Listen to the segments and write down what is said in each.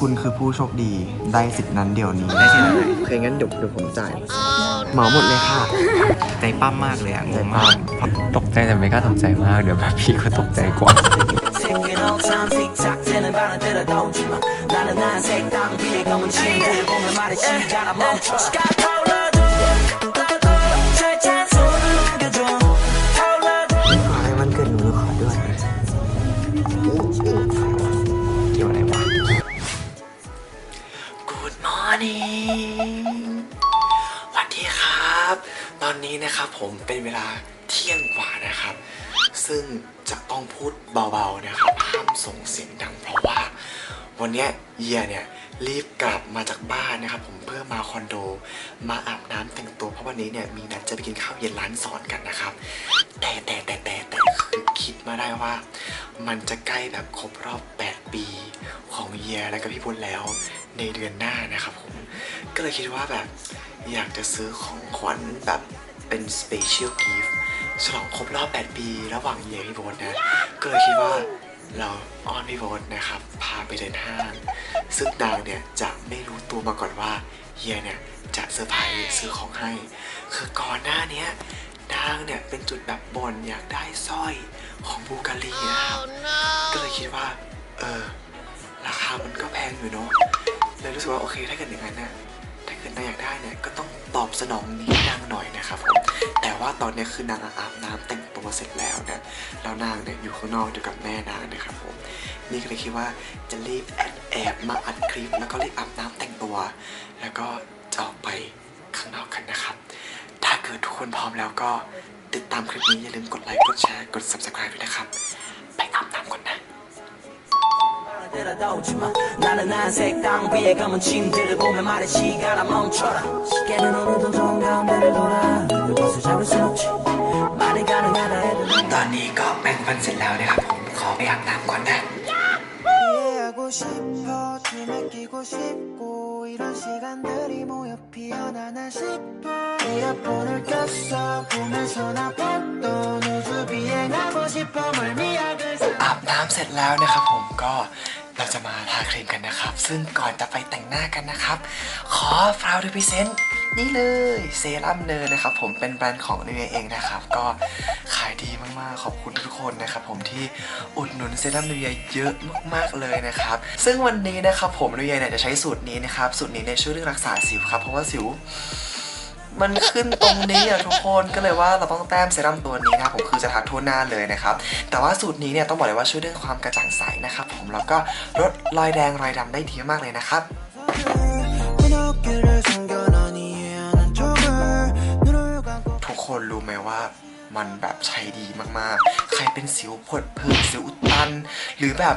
คุณคือผู้โชคดีได้สิทธิ์นั้นเดี๋ยวนี้ได้สิทธิ์อะไรโอเคงั้นเดี๋ยวเดี๋ยวผมจ่ายเหมาหมดเลยค่ะ ใจปั้มมากเลยอะงใจงปั้มากมตกใจแต่ไม่กล้าตกใจมากเดี๋ยวแบบพี่ก็ตกใจกว่า Ticking on ตอนนี้นะครับผมเป็นเวลาเที่ยงกว่านะครับ ซึ่งจะต้องพูดเบาๆนะครับห้ามส่งเสียงดังเพราะว่า วันนี้เยียเนี่ยรีบกลับมาจากบ้านนะครับ ผมเพื่อมาคอนโด มาอาบน้ำแต่งตัวเพราะวันนี้เนี่ยมีนัดจะไปกินข้าวเย็นร้านสอนกันนะครับ แต่แต่แต่แต่แต่คือคิดมาได้ว่า มันจะใกล้แบบครบรอบ 8 ปีของเยียและก็พี่พุทธแล้วในเดือนหน้านะครับผม ก็เลยคิดว่าแบบอยากจะซื้อของขวัญแบบเป็น special gift ฉลองครบรอบ 8 ปี ระหว่างเยียกับพี่โบทนะ ก็เลยคิดว่าเราอ้อนพี่โบทนะครับ พาไปเดินห้าง ซึ่งนางเนี่ยจะไม่รู้ตัวมาก่อนว่าเฮียเนี่ยจะเซอร์ไพรส์ซื้อของให้ คือก่อนหน้าเนี้ยนางเนี่ยเป็นจุดแบบบนอยากได้สร้อยของบูการีนะครับ ก็เลยคิดว่า เออ ราคามันก็แพงอยู่เนาะเลยรู้สึกว่าโอเคถ้าเกิดอย่างนั้นนะ ถ้าเกิดนาอยากได้เนี่ยก็ต้องตอบสนองนี้นางหน่อยนะครับผมแต่ว่าตอนนี้คือนางอาบน้ำแต่งตัวเสร็จแล้วนะแล้วนางเนี่ยอยู่ข้างนอกอยู่กับแม่นางนะครับผมนี่ก็เลยคิดว่าจะรีบแอบแอบมาอัดคลิป แล้วก็รีบอาบน้ำแต่งตัว แล้วก็จะออกไปข้างนอกกันนะครับ ถ้าเกิดทุกคนพร้อมแล้วก็ติดตามคลิปนี้อย่าลืมกดไลค์กดแชร์กด subscribe ด้วยนะครับ 들어 don't you 나는 난 색당 위에 검은 침대를 보면 말이 시간아 멈춰라 시계는 어느덧 정 가운데를 돌아 그것을 잡을 순 없지 말이 가능하다 해도 ตอนนี้ก็แปรงฟันเสร็จแล้วนะครับผม ขอไปอาบน้ำก่อนนะ 이해하고 싶어 춤에 끼고 싶고 이런 시간들이 모여 피어나나 싶어 이어폰을 꼈어 보면서 나 봤던 우주 비행하고 싶어 멀미약을 사 อาบน้ำเสร็จแล้วนะครับผมก็ เราจะมาทาครีมกันนะครับ ซึ่งก่อนจะไปแต่งหน้ากันนะครับ ขอฟราวด์พรีเซนต์นี่เลยเซรั่มเนยนะครับผมเป็นแบรนด์ของเนยเองนะครับ ก็ขายดีมากๆ ขอบคุณทุกคนนะครับผมที่อุดหนุนเซรั่มเนยเยอะมากๆเลยนะครับ ซึ่งวันนี้นะครับผมเนยเนี่ยจะใช้สูตรนี้นะครับ สูตรนี้เนี่ยช่วยเรื่องรักษาสิวครับ เพราะว่าสิว มันขึ้นตรงนี้อะทุกคนก็เลยว่าเราต้องแต้มเซรั่มตัวนี้นะผมคือจะทาทั่วหน้าเลยนะครับแต่ว่าสูตรนี้เนี่ยต้องบอกเลยว่าช่วยเรื่องความกระจ่างใสนะครับผมแล้วก็ลดรอยแดงรอยดำได้ดีมากเลยนะครับทุกคนรู้ไหมว่ามันแบบใช้ดีมากๆ ใครเป็นสิวผดผื่นสิวอุดตัน หรือแบบ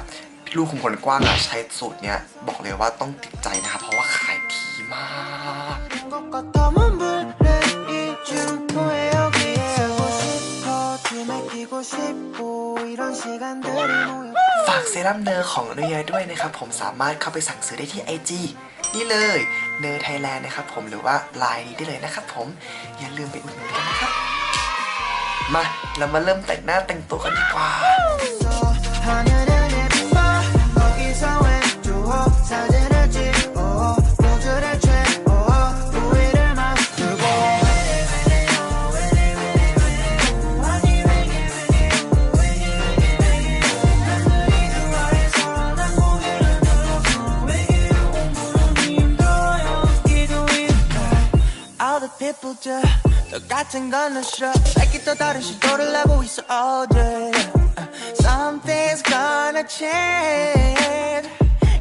ลูกขุมขนกว้างอะใช้สูตรเนี้ยบอกเลยว่าต้องติดใจนะครับเพราะว่าขายดีมาก ฝากเซรั่มเนอร์ของเรียด้วยนะครับผมสามารถเข้าไปสั่งซื้อได้ที่ IG นี่เลยเนอร์ไทยแลนด์นะครับผมหรือว่าไลน์นี้ได้เลยนะครับผมอย่าลืมไปอุดหนุนกันนะครับมาเรามาเริ่มแต่งหน้าแต่งตัวกันดีกว่า 저 똑같은 건너 싫어. 내게 또 다른 시도를 하고 있어 all day Something's gonna change.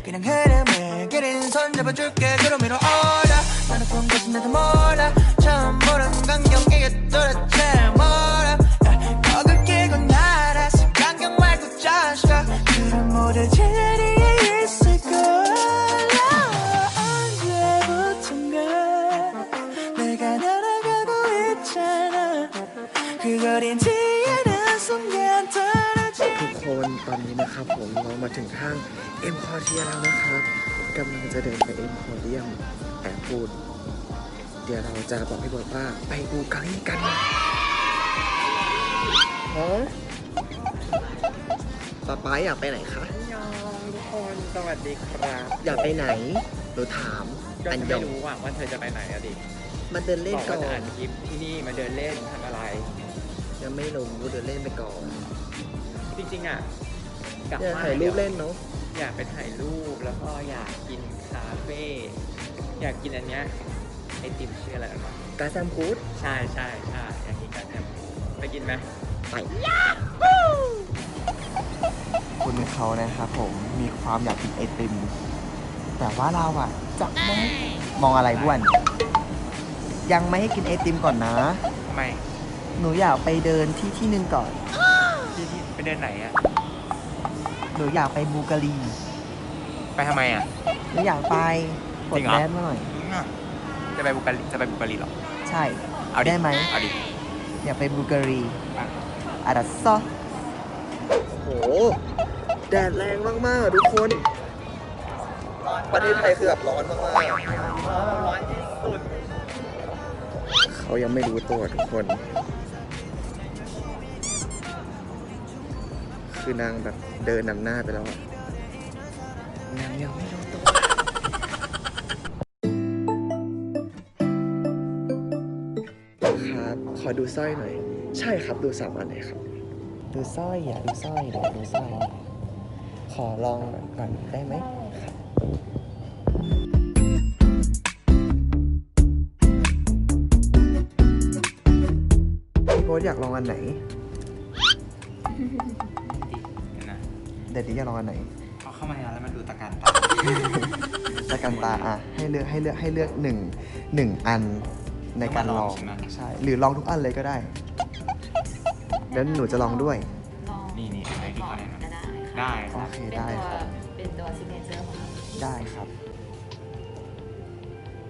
그냥 흐름을 그린 손 잡아줄게. 그럼 이로 올라. 나는 본 것인데도 몰라 เรามาถึงห้างเอ็มคอเทียแล้วนะครับกำลังจะเดินไปเอ็มคอเรียมแอบพูดเดี๋ยวเราจะบอกพี่บอยว่าไปบูการีกันฮะป๊าป๊าอยากไปไหนคะยองทุกคนสวัสดีครับอยากไปไหนหนูถามก็อันจะยไม่องรู้ว่าว่าเธอจะไปไหนอะดิมาเดินเล่นบอกก่ว่าอจะน อ่านคลิปที่นี่มาเดินเล่นทำอะไร ยังไม่รู้เดินเล่นไปก่อน จริงๆอะ กลับอยากบ้ถ่ายรูปเล่นเนาะอยากไปถ่ายรูปแล้วก็อยากกินคาเฟ่อยากกินอันเนี้ยไอติมชื่ออะไรวะกาแซมฟูดใช่ใช่ใช่อยากกินกันเนี่ยไปกินไหมไปคุณเขานะครับผมมีความอยากกินไอติม แต่ว่าเราอะจะไม่มองอะไรบ้วน ยังไม่ให้กินไอติมก่อนนะ ทำไมหนูอยากไปเดินที่ที่หนึ่งก่อน ที่ที่ไปเดินไหนอะ หนูอยากไปบูการีไปทำไมอะ หนูอยากไปกจริดงเหรอแมสมาหน่อย จะไปบุการีจะไปบุการีเหรอ ใช่ เอาดิได้ไหม เอาดิ อยากไปบูการีอาดัสซอโอ้โห แดดแรงมากๆทุกคน ประเทศไทยคือแบบร้อนมากร้อนที่สุดๆเขายังไม่รู้ตัวทุกคน คือนางแบบ เดินนำหน้าไปแล้วอะนางยังไม่รู้ตัวครับขอดูสร้อยหน่อย ใช่ครับดูสามอันเลยครับ ดูสร้อยอยากดูสร้อยเดี๋ยวดูสร้อย ขอลองก่อนได้ไหมครับพี่โบ๊ทอยากลองอันไหนดีนะ เดี๋ยวดิอยากลองอันไหนพอเข้ามาในร้านแล้วมันดูตะการตาตะกันตาอะให้เลือกให้เลือกให้เลือกหนึ่งหนึ่งอันในการลองใช่ไหมใช่หรือลองทุกอันเลยก็ได้แล้วหนูจะลองด้วยลองนี่นี่อะไรที่ก่เขาอนแนะนก็ได้ำค่ะได้โอครับเคเป็นได้ตัวครับเป็นตัวซิกเนเจอร์ของเราได้ครับ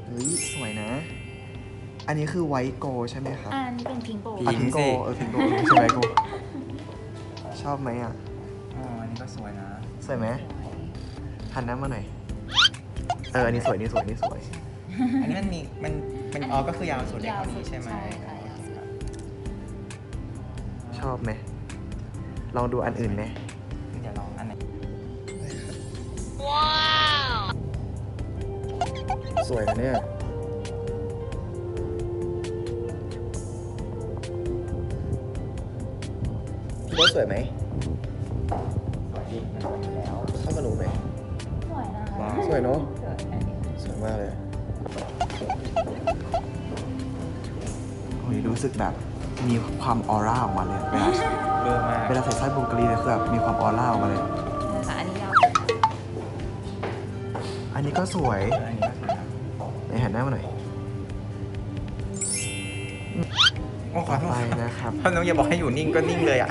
เฮ้ยสวยนะ อันนี้คือไวท์โกใช่ไหมครับอันนี้เป็นพิงโกอะพิงโกเออพิงโกใช่ไหมโกชอบไหมอะ อ๋ออันนี้ก็สวยนะ สวยไหมหันหน้ามาหน่อย เออ อันนี้สวยนี่สวยนี่สวย อันนี้มันมีมันมันอ๋อก็คือยาวสุดในยาวคนสุนี้ดใช่ไหมค่ะยาวสุด ชอบไหมลองดูอันอื่นไหมเดี๋ยวลองอันไหนสวยนะเนี่ย พี่โบ๊ทสวยไหม เข้ากับหนูไหมสวยนะคะว้าว สวยเนอะสวยอันนี้สวยมากเลยโอ้ยรู้สึกแบบมีความออร่าออกมาเลยเวลาเบอร์มาก เวลาใส่สร้อยบุกรีเนี่ยคือแบบมีความออร่าออกมาเลยนะคะอันนี้ยาวอันนี้ก็สวยอันนี้ก็สวยนะไหนหันหน้ามาหน่อยโอ้ขต่ออโทษไปนะครับพ่อน้องอย่าบอกให้อยู่นิ่งก็นิ่งเลยอะ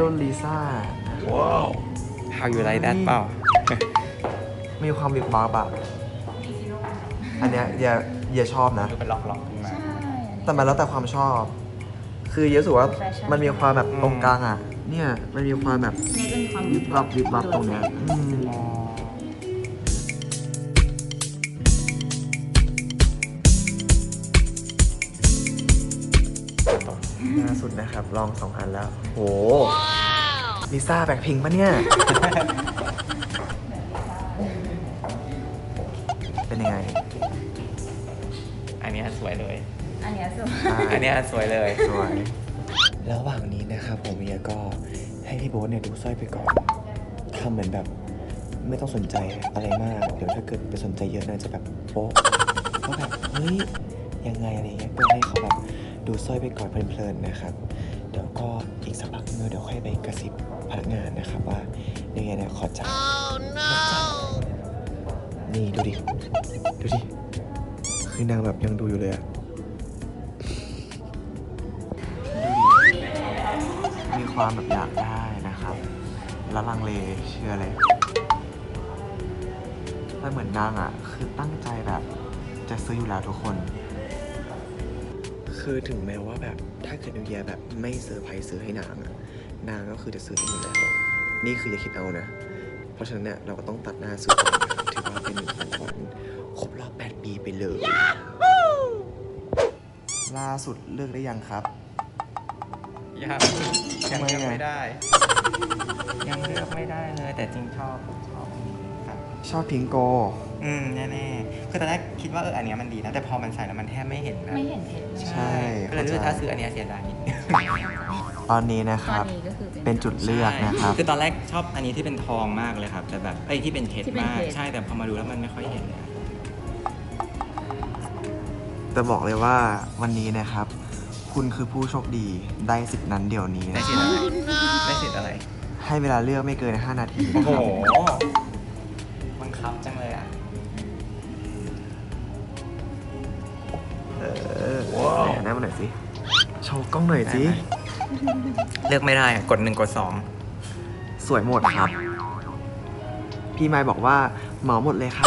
รุ่นลิซ่าว้าว How you like that เปล่า มีความวิบวับอะอันเนี้ยอย่าอย่าชอบนะ ดูเป็นล็อกๆขึ้นมา ใช่แต่มันแล้วแต่ความชอบ คือเยอะสุดว่ามันมีความแบบตรงกลางอะ เนี่ย มันมีความแบบเนี่ยจะมีความวิบวับวิบวับตรงเนี้ยอืมอ๋อล่าสุดนะครับ ลองสองอันแล้ว โห ลิซ่าแบ็คพิงปะเนี่ย เป็นยังไง อันนี้สวยเลย อันเนี้ยสวยอันนี้สวยเลย สวย ระหว่างนี้นะครับผมเมียก็ให้พี่โบ๊ทเนี่ยดูสร้อยไปก่อนทำเหมือนแบบ ไม่ต้องสนใจอะไรมาก เดี๋ยวถ้าเกิดไปสนใจเยอะเนี่ยจะแบบโป๊ะก็แบบเฮ้ยยังไงอะไรเงี้ยก็ให้เขาแบบดูสร้อยไปก่อนเพลินๆนะครับ เดี๋ยวก็อีกสักพักนึงเดี๋ยวค่อยไปกระซิบ พนักงานนะครับว่ายังไงเนี่ยขอจ่ายขอจ่ายนี่ดูดิ ดูดิ คือนางแบบยังดูอยู่เลยอะมีความแบบอยากได้นะครับ แล้วลังเลเชื่อเลยแต่เหมือนนางอะคือตั้งใจแบบจะซื้ออยู่แล้วทุกคน คือถึงแม้ว่าแบบถ้าเกิดนิวเยียร์แบบไม่เซอร์ไพรส์ซื้อให้นางอะ นางก็คือจะซื้อให้อยู่แล้ว นี่คืออย่าคิดเอานะ เพราะฉะนั้นเนี่ยเราก็ต้องตัดหน้าซื้อก่อนนะครับถือว่าเป็นหนึ่งของขวัญครบรอบ8ปีไปเลย ล่าสุดเลือกได้ยังครับ ยังยังทำไมเลือกอะไม่ได้ ยังเลือกไม่ได้เลย แต่จริงชอบชอบชอบพิงโก อืมแน่ๆคือตอนแรกคิดว่าเอออันเนี้ยมันดีนะแต่พอมันใส่แล้วมันแทบไม่เห็นนะไม่เห็นเพชรเลยใช่ก็เลยรู้สึกถ้าซื้ออันเนี้ยเสียดายนิดนึง ตอนนี้นะคตอรันบนี้ก็คือเป็นจุดเลือกนะครับ คือตอนแรกชอบอันนี้ที่เป็นทองมากเลยครับ แต่แบบไอ้ยที่เป็นเพชรที่เป็นมาก เพชร ใช่แต่พอมาดูแล้วมันไม่ค่อยเห็นนะแต่บอกเลยว่าวันนี้นะครับ คุณคือผู้โชคดีได้สิทธิ์นั้นเดี๋ยวนี้ได้นะสิทธิ์อะไรได้สิทธิ์อะไร ให้เวลาเลือกไม่เกิน 5 นาทีโอ้นะโหครับบังคับจังเลยอะเออหันหน้ามาหน่อยสิโชว์กล้องหน่อยสิได้ไหม เลือกไม่ได้อะกดหนึ่งกดสองสวยหมดครับ พี่ไม้บอกว่าเหมาหมดเลยค่ะ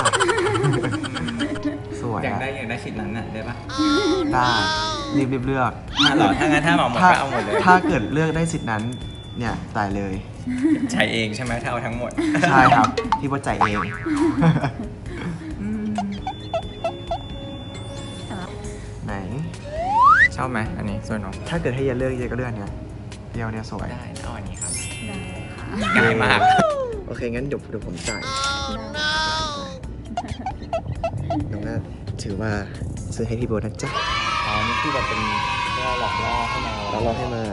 สวยอยากอะได้อยากได้สิทธิ์นั้นน่ะได้ปะได้รีบรีบเลือกถ้าหรอถ้างั้นถ้าเหมาหมดถ้าก็เอาหมดเลยถ้าเกิดเลือกได้สิทธิ์นั้นเนี่ยตายเลย ใช้เองใช่ไหมถ้าเอาทั้งหมด ใช่ครับ พี่ว่าใจายเอง ชอบไหมอันนี้สวยเนาะถ้าเกิดให้เยนเลือกเยนก็เลือกเนี่ยเดียวเนี่ยสวยได้เอาอันนี้ครับได้ค่ะง่ายมากโอเคงั้นเดี๋ยวเดี๋ยวผมจ่ายน้องน่าถือว่าซื้อให้พี่โบนะจ๊ะอ๋อนี่คือแบบเป็นเพื่อหลอกล่อให้มาแล้วรอให้มา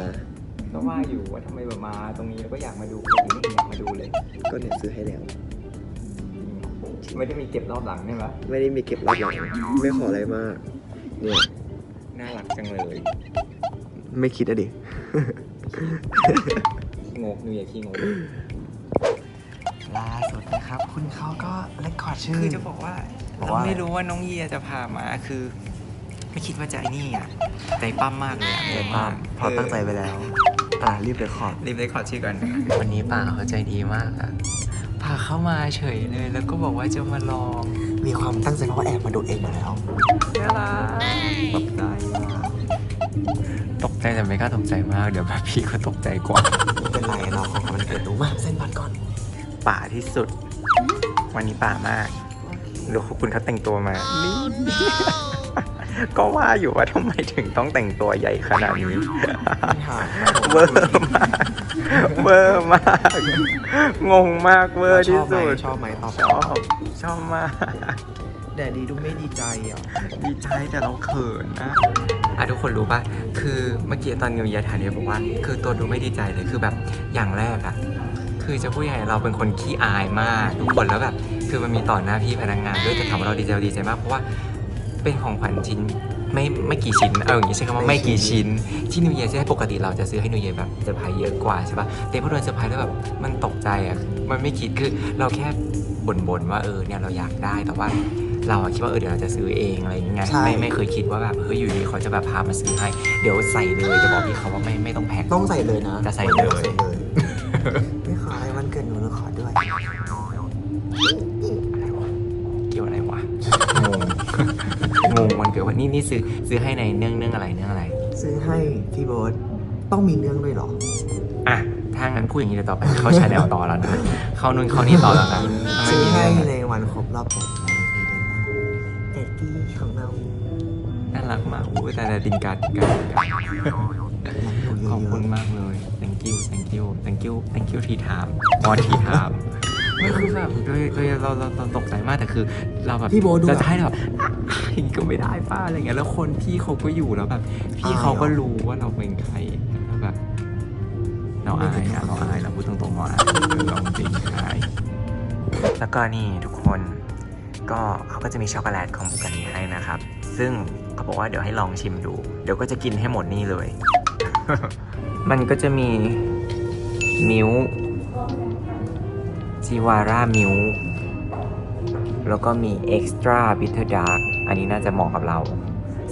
ก็ว่าอยู่ว่าทำไมแบบมาตรงนี้แล้วก็อยากมาดูปกติไม่เห็นอยากมาดูเลยก็เนี่ยซื้อให้แล้ว ไม่ได้มีเก็บรอบหลังใช่ไหมไม่ได้มีเก็บรับหลังไม่ขออะไรมากเนี่ย น่ารักจังเลย ไม่คิดอะดิงกนูอย่าขี้งกล่าสุดนะครับ คุณเขาก็เลคคอร์ดชื่อ คือจะบอกว่าบอกเราว่า ไม่รู้ว่าน้องเยียจะพามาคือ ไม่คิดว่าจะไอ้นี่อะใจปั้มมากเลยอะใจปั้มพอตั้งใจไปแล้วอะรีบเลคคอร์ดรีบเลยขอชื่อก่อนวันนี้ป่าเขาใจดีมากอะพาเข้ามาเฉยเลย แล้วก็บอกว่าจะมาลอง มีความตั้งใจเพราะว่าแอบมาดูเองมาแล้วน่ารักตกใจอะตกใจแต่ไม่กล้าตกใจมาก เดี๋ยวแบบพี่ก็ตกใจกว่าไม่เป็นไรเราของมันเกิดรู้มาเส้นบัตรก่อน ป่าที่สุด วันนี้ป่ามากดูคุณเขาแต่งตัวมา นี่ก็ว่าอยู่ว่าทำไมถึงต้องแต่งตัวใหญ่ขนาดนี้ เวอร์มาก เวอร์มาก งงมากเวอร์ชที่อบไหมสุดชอบไหมตอบชอบ ชอบมากแต่ดีดูไม่ดีใจอะ ดีใจแต่เราเขินนะอะทุกคนรู้ป่ะ คือเมื่อกี้ตอนนิวเยียร์ถามเนี่ยบอกว่า คือตัวดูไม่ดีใจเลยคือแบบอย่างแรกอะคือจะพูดยังไงเราเป็นคนขี้อายมากทุกคนแล้วแบบ คือมันมีต่อหน้าพี่พนักงานด้วยแต่ถามว่าเราดีใจเราดีใจมากเพราะว่าเป็นของขวัญชิ้น ไม่ไม่กี่ชิ้น เอาอย่างนี้ใช้คำว่าไม่กี่ชิ้น ที่นิวเยียร์ใช่ปกติเราจะซื้อให้นิวเยียร์แบบเซอร์ไพรส์เยอะกว่าใช่ป่ะแต่พอโดนเซอร์ไพรส์แล้วแบบมันตกใจอะมันไม่คิดคือเราแค่บ่นๆว่าเออเนี่ยเราอยากได้แต่ว่าเราอะคิดว่าเออเดี๋ยวเราจะซื้อเองอะไรอย่างเงี้ยใช่ ไม่ไม่เคยคิดว่าแบบเฮ้ยอยู่ดีเขาจะแบบพามาซื้อให้ เดี๋ยวใส่เลยจะบอกพี่เขาว่าไม่ไม่ต้องแพ็ค ต้องใส่เลยนะจะใส่เลยใส่เลยไม่ขออะไรวันเกิดหนูหนูขอด้วย งงวันเกิดวันนี้นี่ซื้อซื้อให้ในเนื่องเนื่องอะไรเนื่องอะไร ซื้อให้พี่โบ๊ทต้องมีเรื่องด้วยเหรอ อะ ถ้างั้นพูดอย่างนี้เดี๋ยวต่อไป เข้าชาแนลต่อแล้วนะ เข้านู่นเข้านี่ต่อแล้วนะไม่ซื้อมีให้เรื่องในวันครบรอบแต่งงานในเดือนหน้าแต่ที่ของเราน่ารักมากอุ้ยแต่ละดินการดินการดินการรักหนูเยขอบคุณอะมากเลย thank you thank you thank you thank you ทีไทม์มอทีไทม์ ไม่คือแบบโดยโดยเราเราเราตกใจมากแต่คือ เราแบบๆพี่โบ๊ทดูเราแบจะบให้แบบอย่างนี้ก็ไม่ได้ป้าอะไรเงี้ยแล้วคนพี่เขาก็อยู่แล้วแบบ พี่เขาก็รู้ว่าเราเป็นใครแล้วแบบเราอายอะเราอายเราพูดตรงๆเราอายเราจริงอายแล้วก็นี่ทุกคนก็เขาก็จะมีช็อกโกแลตของบุกานีให้นะครับ ซึ่งเขาบอกว่าเดี๋ยวให้ลองชิมดู เดี๋ยวก็จะกินให้หมดนี่เลย มันก็จะมีมิว จิวาร่ามิวแล้วก็มีเอ็กซ์ตร้าบิทเทอร์ดาร์กอันนี้น่าจะเหมาะกับเรา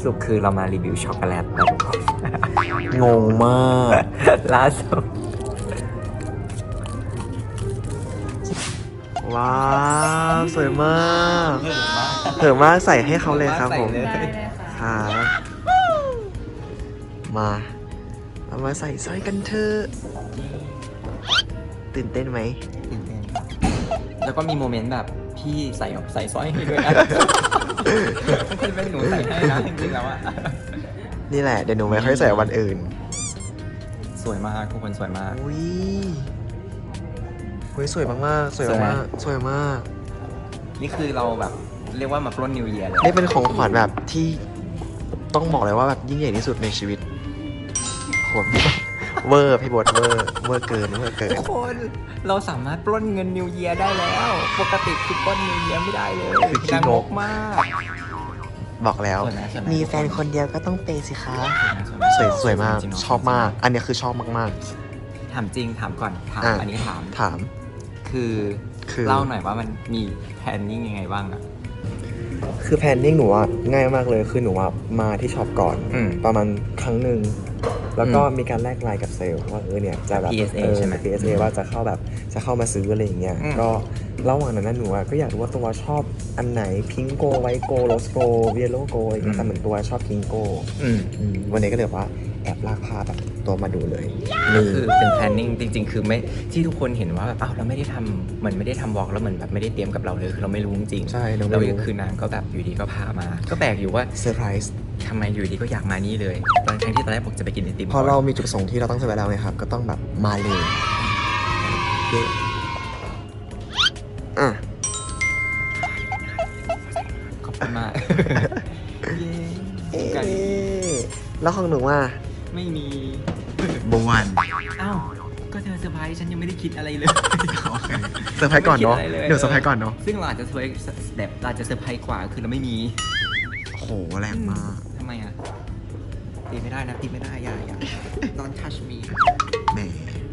สรุปคือเรามารีวิวช็อกโกแลตนะทุกคนงงมากล่าสุดว้าว สวยมากเถิมมากใส่ให้เขาเลยครับผมได้เลยค่ะครับมาเรามาใส่สร้อยกันเถอะตื่นเต้นไหม แล้วก็มีโมเมนต์แบบพี่ใส่ใส่สร้อยให้ด้วยนะมันควรเป็นหนูใส่ให้นะจริงๆแล้วอะนี่แหละเดี๋ยวหนูไม่ค่อยใส่วันอื่น สวยมากทุกคนสวยมาก อุ้ยอุ้ยสวยมากๆสวยมากๆสวยมาก นี่คือเราแบบเรียกว่ามาปล้นนิวเยียร์เลยนี่เป็นของขวัญแบบที่ต้องบอกเลยว่าแบบยิ่งใหญ่ที่สุดในชีวิตโหด เวอร์พี่บดเวอร์เวอร์เกินเวอร์เกิน ทุกคนเราสามารถปล้นเงินนิวเยียร์ได้แล้ว ปกติคือปล้นนิวเยียร์ไม่ได้เลยคือขี้ดังงงก กมาก บอกแล้ว สวยไหมสวยไหมมีแฟนคนเดียวก็ต้องเปย์สิคะไหมสวยสวยมาก จริงๆเนะชอบมาก อันเนี้ยคือชอบมาก ถามจริงถามก่อนถามอะ อันนี้ถามๆ ถาม คือคือ เล่าหน่อยว่ามันมีแพลนนิ่งยังไงบ้างอะคือแพลนนิ่งหนูว่าง่ายมากเลยคือหนูว่ามาที่ช็อปก่อน อืม ประมาณครั้งหนึ่ง แล้วก็อืมมีการแลกไลน์กับเซลล์ว่าเออเนี่ยจะแบบ PSA เออใช่ไหม PSA ว่าจะเข้าแบบจะเข้ามาซื้ออะไรอย่างเงี้ยอืมก็ระหว่างนั้นนะหนูอะก็อยากรู้ว่าตัวชอบอันไหนพิงโกไวโกโรสโกเวียโลโกอะไรอย่างเงี้ยแต่เหมือนตัวชอบพิงโกอืมอืมวันนี้ก็เลยแบบว่าแอบลากพาแบบตัวมาดูเลยก็คือเป็นแพลนนิ่งจริง ๆ คือไม่ที่ทุกคนเห็นว่าแบบอ้าวเราไม่ได้ทำเหมือนไม่ได้ทำวอล์กแล้วเหมือนแบบไม่ได้เตรียมกับเราเลยคือเราไม่รู้จริงๆใช่เราไม่แล้วรู้คือนางก็แบบอยู่ดีก็พามา ก็แปลกอยู่ว่าเซอร์ไพรส์ ทำไมอยู่ดีก็อยากมานี่เลยตอนครั้งที่ตอนแรกบอกจะไปกินไอติมพอก่นเรามีจุดประสงค์ที่เราตั้งใจไว้แล้วไงครับ ก็ต้องแบบมาเลยเย้อะขอบคุณมากเย้เอ๊ไก่ะแล้วของหนูว่า ไม่มี บวันอ้าว ก็เธอเซอร์ไพรส์ฉันยังไม่ได้คิดอะไรเลย เซอร์ไพรส์ก่อนเนาะไม่คิดอะไรเลย เดี๋ยวเซอร์ไพรส์ก่อนเนาะซึ่งเราอาจจะเซอร์ไพรส์แบบเราอาจจะเซอร์ไพรส์กว่าคือเราไม่มีโหแรงมากทำไมอะ ตีไม่ได้นะตีไม่ได้อย่าอย่า don't touch me แหม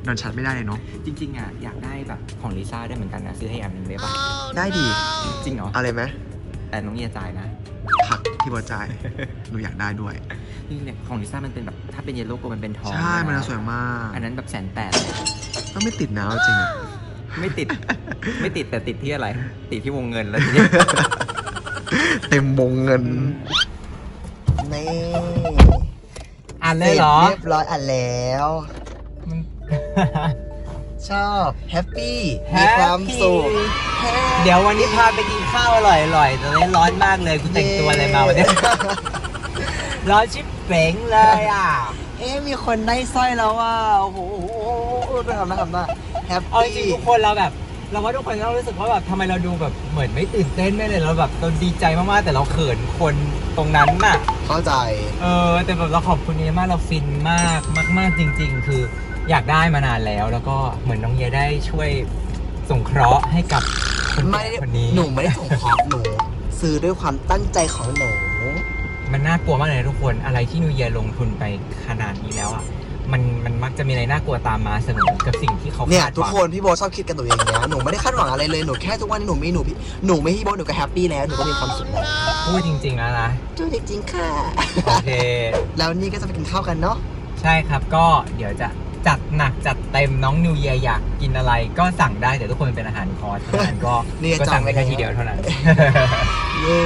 นอนชัดไม่ได้เลยเนาะจริงๆอะอยากได้แบบของลิซ่าได้เหมือนกันนะซื้อให้อันหนึงได้ปะได้ดีจริงเหรอเอาเลยไหมแต่น้องเยียจ่ายนะผักที่บอจ่ายหนูอยากได้ด้วย นี่เนี่ยของลิซ่ามันเป็นแบบถ้าเป็นเยลโล่โกมันเป็นทองใช่มันสวยมากอันนั้นแบบแสนแปดก็ไม่ติดนะเอาจริงอะไม่ติด ไม่ติดแต่ติดที่อะไร ติดที่วงเงินแล้วทีนี้ เต็มวงเงินนี่ อ่านเลยเหรอ เรียบร้อยอ่านแล้วชอบแฮปปี้มีความสุขเดี๋ยววันนี้พาไปกินข้าวอร่อยๆตอนนี้ร้อนมากเลยกูแต่งตัวอะไรมาวันเนี้ย ร้อนชิบเป๋งเลยอะ เอ๊ะมีคนได้สร้อยแล้วอะโอ้โหไปทำนะทำนะแฮปเอาจริปี้งๆทุกคนเราแบบ เราว่าทุกคนเรารู้สึกว่าแบบทำไมเราดูแบบเหมือนไม่ตื่นเต้นไม่เลยเราแบบเราดีใจมากๆแต่เราเขินคนตรงนั้นน่ะ เข้าใจ เออแต่แบบเราขอบคุณเยมากเราฟินมากมาก ๆ จริง ๆ คืออยากได้มานานแล้ว แล้วก็เหมือนน้องเยได้ช่วยสงเคราะห์ให้กับคนไม่แก่ได้คนนี้หนูไม่ได้ส่งของหนู ซื้อด้วยความตั้งใจของหนู มันน่ากลัวมากเลยนะทุกคนอะไรที่นิวเยียลงทุนไปขนาดนี้แล้วอะ มันมันมักจะมีอะไรน่ากลัวตามมาเสมอกับสิ่งที่เขาเนี่ย คาดหทุกวังคนพี่โบชอบคิดกันตัวเองเนี้ยหนูไม่ได้คาดหวังอะไรเลยหนูแค่ทุกวันนี้หนูมีหนูพี่หนูไม่พี่โบหนูก็แฮปปี้แล้วหนูก็มีความสุขแล้วพูดจริงๆแล้วนะจูจริงๆค่ะ โอเค แล้วนี่ก็จะไปกินข้าวกันเนาะใช่ครับก็เดี๋ยวจะจัดหนักจัดเต็มน้องนิวเยียอยากกินอะไรก็สั่งได้แต่ทุกคนเป็นอาหารคอร์สเท่านั้นก็นี่ก็สั่งได้แค่จำไว้แล้วทีเดียวเท่านั้น เย้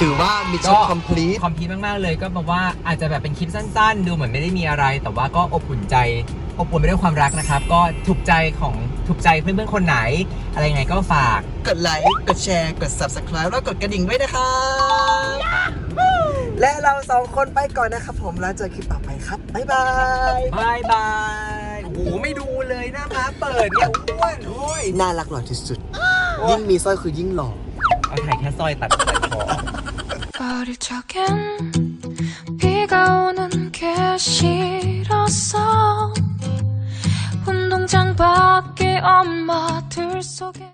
ถือว่ามีชุด complete คอมพลีทมาก ๆ เลยก็แบบว่าอาจจะแบบเป็นคลิปสั้น ๆ ดูเหมือนไม่ได้มีอะไร แต่ว่าก็อบอุ่นใจ อบอุ่นไปด้วยความรักนะครับ ก็ถูกใจของถูกใจเพื่อน ๆ คนไหน อะไรยังไงก็ฝาก กดไลค์ กดแชร์ กด subscribe แล้วกดกระดิ่งด้วยนะครับ และเราสองคนไปก่อนนะครับผม แล้วเจอคลิปต่อไปครับ บ๊ายบาย บายบาย โอ้โห ไม่ดูเลยหน้าม้าเปิดเนี่ยอ้วนโอ้ยน่ารักหล่อที่สุด ยิ่งมีสร้อยคือยิ่งหล่อ เอาถ่ายแค่สร้อยตัดตัดคอ 어릴 적엔 비가 오는 게 싫었어 운동장 밖에 엄마들 속에